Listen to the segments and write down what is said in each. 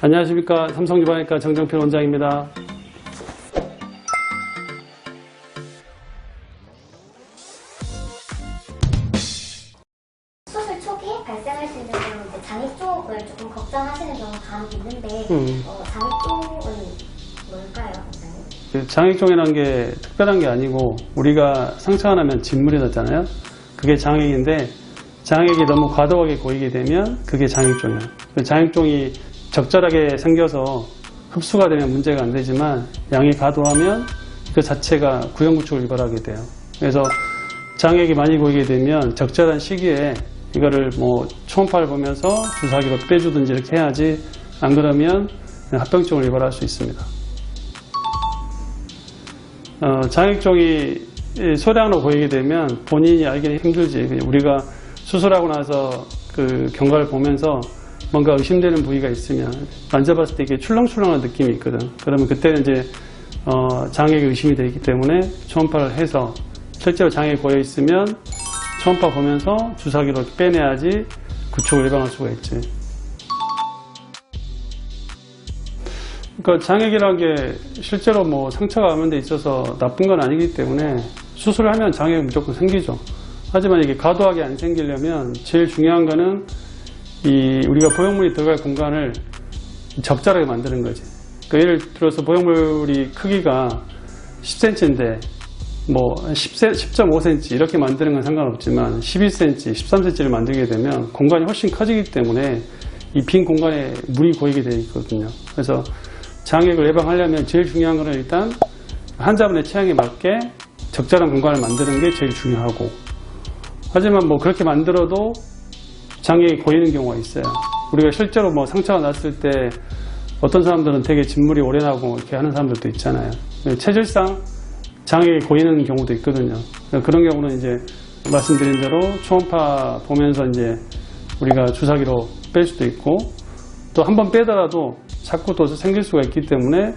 안녕하십니까. 삼성유방외과 정정필 원장입니다. 수술 초기 발생할 수 있는 그런 이제 장애 쪽을 조금 걱정하시는 경우가 간혹 있는데 음. 어, 장애 쪽은 뭘까요, 원장님? 그 장액종이라는 게 특별한 게 아니고 우리가 상처가 나면 진물이 났잖아요. 그게 장액인데 장액이 너무 과도하게 고이게 되면 그게 장액종이에요. 그 장액종이 적절하게 생겨서 흡수가 되면 문제가 안 되지만 양이 과도하면 그 자체가 구형구축을 유발하게 돼요. 그래서 장액이 많이 고이게 되면 적절한 시기에 이거를 뭐 초음파를 보면서 주사기로 빼주든지 이렇게 해야지 안 그러면 합병증을 유발할 수 있습니다. 어, 장액종이 이 소량으로 보이게 되면 본인이 알기는 힘들지. 우리가 수술하고 나서 그 경과를 보면서 뭔가 의심되는 부위가 있으면 만져봤을 때 이게 출렁출렁한 느낌이 있거든. 그러면 그때는 이제 어, 장액이 의심이 되기 때문에 초음파를 해서 실제로 장액이 고여 있으면 초음파 보면서 주사기로 빼내야지 구축을 예방할 수가 있지. 그러니까 장액이라는 게 실제로 뭐 상처가 가면 데 있어서 나쁜 건 아니기 때문에 수술을 하면 장액 무조건 생기죠. 하지만 이게 과도하게 안 생기려면 제일 중요한 거는 이 우리가 보형물이 들어갈 공간을 적절하게 만드는 거지. 그러니까 예를 들어서 보형물이 크기가 10cm인데 뭐 10, 10.5cm 이렇게 만드는 건 상관없지만 12cm, 13cm를 만들게 되면 공간이 훨씬 커지기 때문에 이 빈 공간에 물이 고이게 되어 있거든요. 그래서 장액을 예방하려면 제일 중요한 거는 일단 환자분의 취향에 맞게 적절한 공간을 만드는 게 제일 중요하고 하지만 뭐 그렇게 만들어도 장액이 고이는 경우가 있어요. 우리가 실제로 뭐 상처가 났을 때 어떤 사람들은 되게 진물이 오래 나고 이렇게 하는 사람들도 있잖아요. 체질상 장액이 고이는 경우도 있거든요. 그런 경우는 이제 말씀드린 대로 초음파 보면서 이제 우리가 주사기로 뺄 수도 있고 또 한 번 빼더라도 자꾸 또 생길 수가 있기 때문에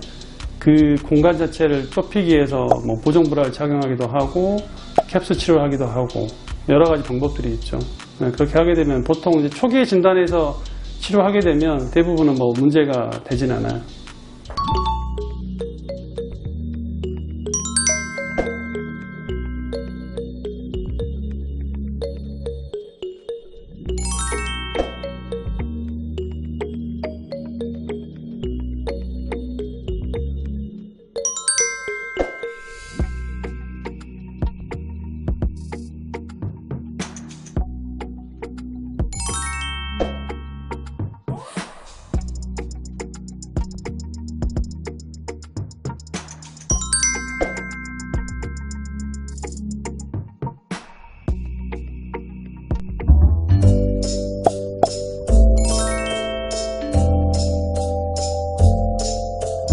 그 공간 자체를 좁히기 위해서 뭐 보정브라를 착용하기도 하고 캡슐 치료를 하기도 하고 여러 가지 방법들이 있죠. 네, 그렇게 하게 되면 보통 이제 초기에 진단해서 치료하게 되면 대부분은 뭐 문제가 되진 않아요.